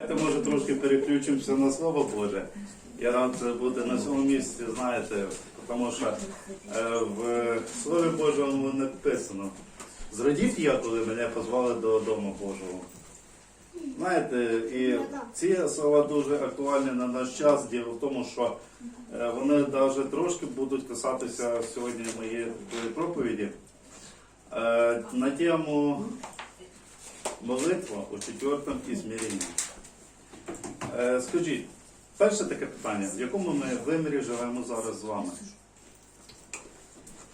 Давайте, може, трошки переключимося на Слово Боже. Я рад бути на цьому місці, знаєте, тому що е, в Слові Божому написано. Зрадів я, коли мене позвали до Дому Божого. Знаєте, і ці слова дуже актуальні на наш час. Діло в тому, що е, вони навіть трошки будуть касатися сьогодні моєї проповіді е, на тему молитва у четвертому ізміренні. Е, Скажіть, перше таке питання, в якому ми вимірі живемо зараз з вами?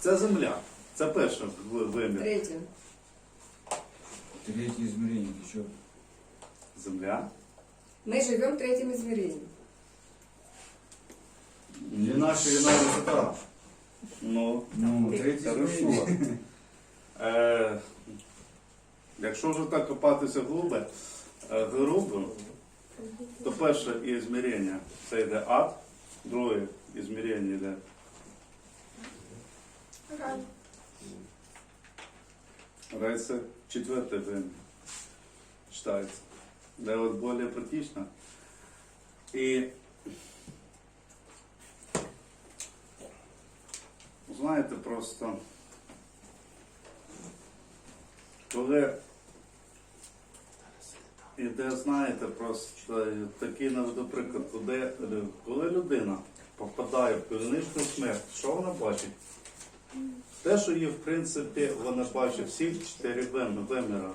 Це земля. Це перший вимір. Третє. Третье измерение, еще. Земля. Мы живем третьим измерением. Длина, ширина, высота. Ну, Ну, третье хорошо. измерение. Е, якщо вже так копатися глибе, е, грубо, то перше ізмірення це йде ад, друге ізмірення йде рай, це четверте вимір читається. Де от більш практично. І знаєте, просто коли іде, знаєте, просто такий наведу приклад, коли, коли людина попадає в клінічну смерть, що вона бачить? Те, що її, в принципі, вона бачить всіх чотири вим- виміра,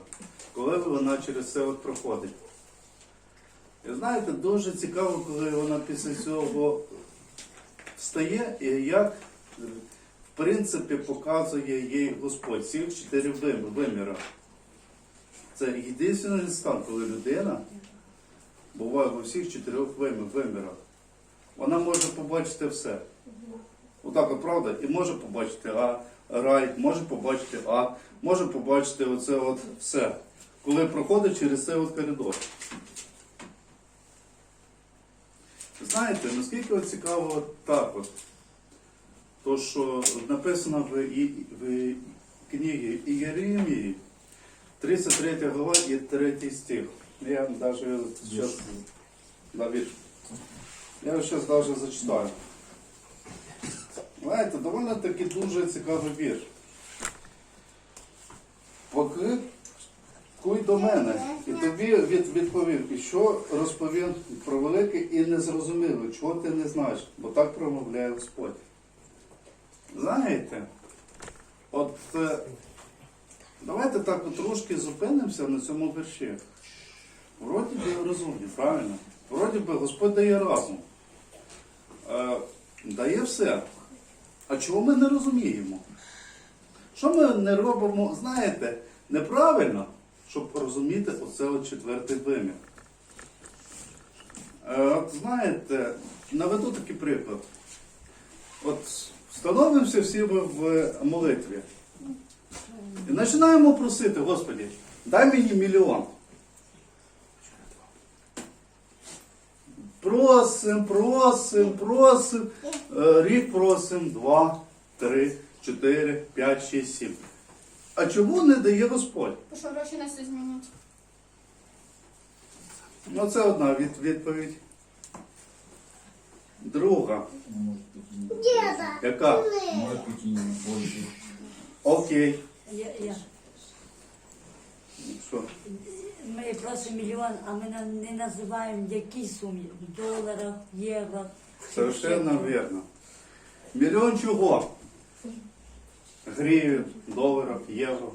коли вона через це от проходить. І знаєте, дуже цікаво, коли вона після цього встає і як, в принципі, показує їй Господь всіх чотири вим- виміра. Це єдиний стан, коли людина буває у всіх чотирьох вимірах. Вона може побачити все. Отак, от, правда? І може побачити а, рай, може побачити ад, може побачити оце от все. Коли проходить через цей от коридор. Знаєте, наскільки от цікаво от так от. То, що написано в, в книгі Ієремії, 33 глава і 3 стих. Я навіть Давид. Я зараз навіть зачитаю. Знаєте, доволі таки дуже цікавий вірш. Покликуй до мене, і тобі від, відповів, і що розповім про велике і незрозуміле, чого ти не знаєш, бо так промовляє Господь. Знаєте, от е, давайте так от трошки зупинимося на цьому вірші. Вроді би розумні, правильно? Вроді би Господь дає разум. Е, дає все. А чого ми не розуміємо? Що ми не робимо, знаєте, неправильно, щоб розуміти оце от четвертий вимір? Е, От знаєте, наведу такий приклад. От становимося всі в молитві. І починаємо просити, Господі, дай мені мільйон. Просим, просим, просим. Е, Рік просим, два, три, чотири, п'ять, шість, сім. А чому не дає Господь? Бо що гроші нас все змінять. Ну, це одна від, відповідь. Друга. Яка? Окей. Я, я. Що? Ми просимо мільйон, а ми на- не називаємо які суми в доларах, євро. Совершенно вірно. Мільйон чого? Гривень, доларів, євро,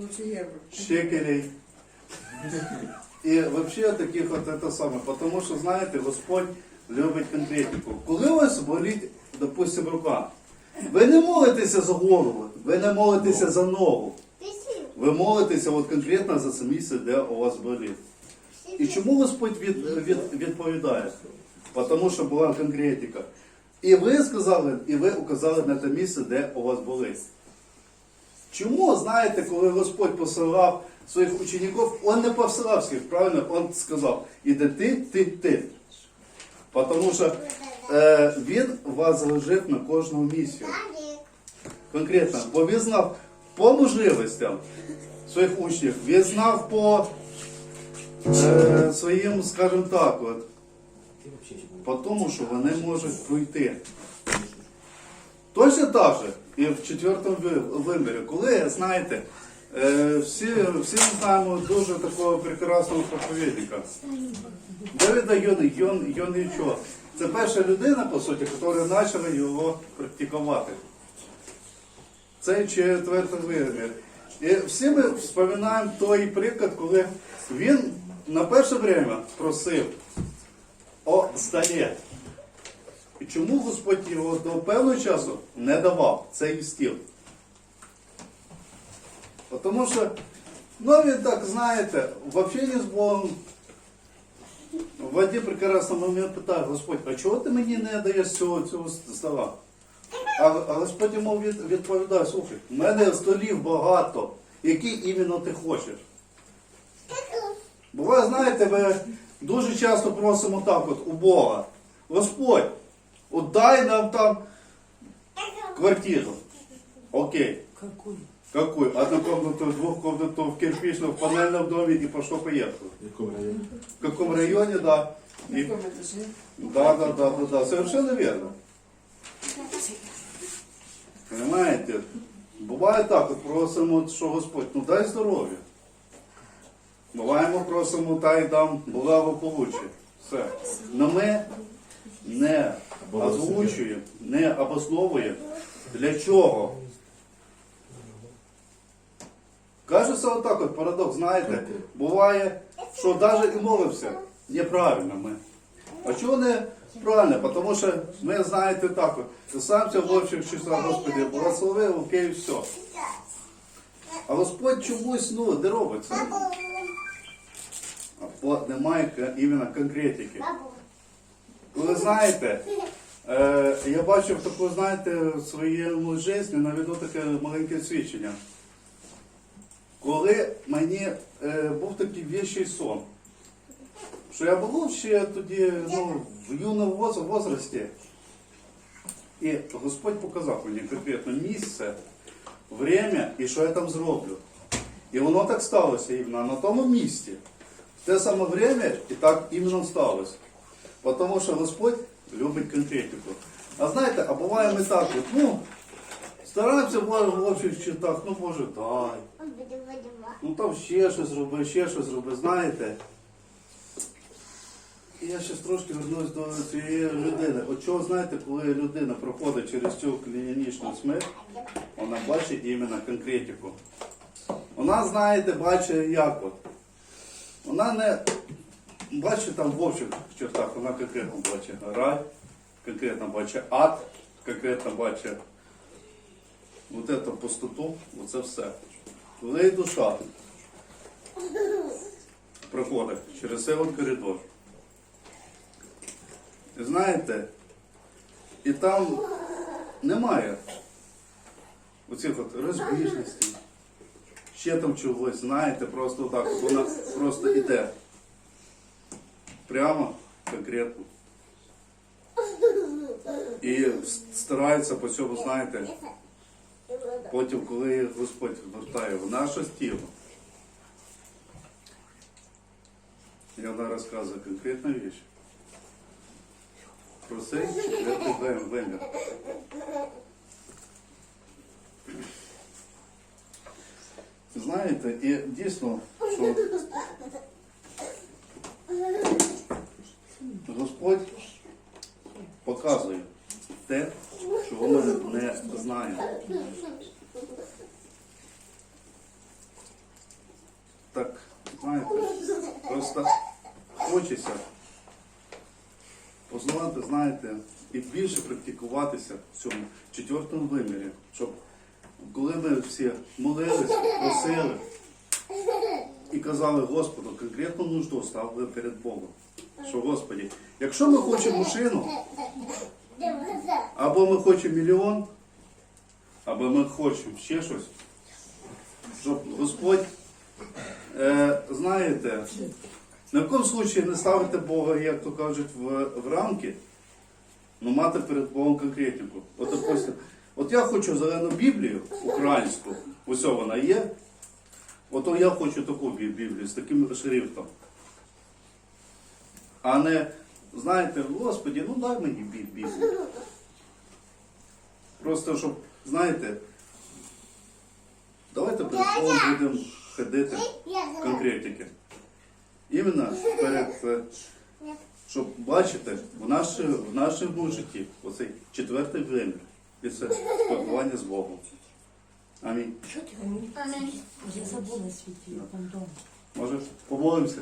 Лучше шекелей. І взагалі таких от это саме. Тому що, знаєте, Господь любить конкретику. Коли у вас болить, допустим, рука, ви не молитеся за голову, ви не молитеся за ногу. Ви молитеся от конкретно за це місце, де у вас болить. І чому Господь від, від, відповідає? Тому що була конкретика. І ви сказали, і ви указали на те місце, де у вас болить. Чому, знаєте, коли Господь посилав своїх учеників, Он не посилав всіх, правильно? Он сказав, іде ти, ти, ти. Тому що е, Він вас залежив на кожну місію. Конкретно, бо він знав по можливостям своїх учнів, він знав по е, своїм, скажімо так, от, по тому, що вони можуть пройти. Точно так же і в четвертому ви- вимірі, коли, знаєте, е, всі, всі знаємо дуже такого прекрасного проповідника. Давида Йони, Йон, Йон. Це перша людина, по суті, яка почала його практикувати. Це четвертий вимір. І всі ми вспоминаємо той приклад, коли він на перше время просив о столі. І чому Господь його до певного часу не давав цей стіл? Тому що, ну він так, знаєте, в общенні з Богом в один прекрасний момент питає, Господь, а чого ти мені не даєш цього, цього стола? А, Господь йому від, відповідає, слухай, в мене столів багато, які іменно ти хочеш. Буває, знаєте, ми дуже часто просимо так от у Бога. Господь, от дай нам там квартиру. Окей. Какую? Какую? Однокомнатную, двухкомнатную в кирпичном, в панельном доме и пошло-поехало. В якому районі? В каком районе, да. И- да, да, да, да, да, совершенно верно. Понимаете? Буває так, от просимо, що Господь, ну дай здоров'я. Буває, ми просимо, дай дам благополуччя. Все. Но ми не озвучуємо, не обосновуємо, для чого. Кажеться отак от парадокс, знаєте, буває, що навіть і молимося неправильно ми. А чого не правильно? Тому що ми, знаєте, так писаємося в общих числах, Господи, благослови, окей, все. А Господь чомусь, ну, не робить це. Бо немає іменно конкретики. Коли знаєте, е, я бачив таку, знаєте, в своєму житті наведу таке маленьке свідчення. Коли мені е, був такий віщий сон, що я був ще тоді ну, в юному воз- возрасті, і Господь показав мені конкретно місце, время і що я там зроблю. І воно так сталося іменно на тому місці. В те саме время і так іменно сталося. Тому що Господь любить конкретику. А знаєте, а буває ми так, от, ну, стараємося в общих читах, ну Боже, дай. Ну там ще щось зроби, ще щось зроби, знаєте. Я ще трошки вернусь до цієї людини. От чого знаєте, коли людина проходить через цю клінічну смерть, вона бачить іменно конкретику. Вона, знаєте, бачить як от. Вона не бачить там в общих чертах, вона конкретно бачить рай, конкретно бачить ад, конкретно бачить вот эту пустоту, оце все. Коли душа проходить через цей коридор. Знаєте, і там немає оцих от розбіжностей, ще там чогось, знаєте, просто так, вона просто іде. Прямо, конкретно. І старається по цьому, знаєте, Потім, коли Господь вертає в наше тіло, і вона розказує конкретну річ. Про цей четвертий вим- вимір. Знаєте, і дійсно, що Господь показує те, чого ми не знаємо. Так, знаєте, просто хочеться познавати, знаєте, і більше практикуватися в цьому четвертому вимірі, щоб коли ми всі молились, просили і казали Господу конкретну нужду ставили перед Богом. Що, Господі, якщо ми хочемо машину, або ми хочемо мільйон, або ми хочемо ще щось, щоб Господь, е, знаєте, ні в якому случаї не ставити Бога, як то кажуть, в, в рамки, але мати перед Богом конкретику. От, допустим, от я хочу зелену Біблію українську, ось вона є. Ото я хочу таку Біблію з таким шрифтом. А не, знаєте, Господі, ну дай мені бі- Біблію. Просто щоб, знаєте, давайте перед Богом будемо ходити в конкретики. Іменно перед, е, щоб бачити в, наші, в нашому житті оцей четвертий вимір. І це спілкування з Богом. Амінь. Що ти? Я забула світі там вдома. Може, помолимося?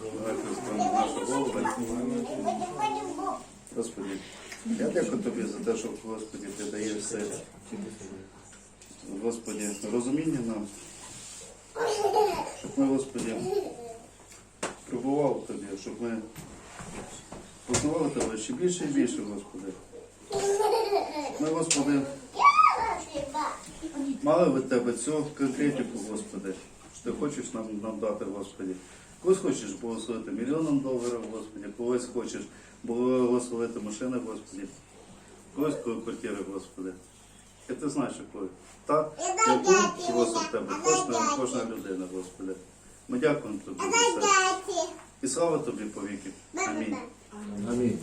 Давайте станемо нашу голову. Господи, я дякую тобі за те, що Господи, ти даєш все. Господи, розуміння нам, щоб ми, Господи, прибували в тобі, щоб ми познавали тебе ще більше і більше, Господи. Ми, Господи, мали від тебе цю конкретику, Господи, що ти хочеш нам, нам дати, Господи. Когось хочеш благословити мільйоном доларів, Господи, когось хочеш благословити машини, Господи, когось квартири, Господи. І ти знаєш, якою. Та, яку просить тебе кожна, кожна людина, Господи. Ми дякуємо тобі за це. І слава тобі повіки. віки. Амінь. Амінь.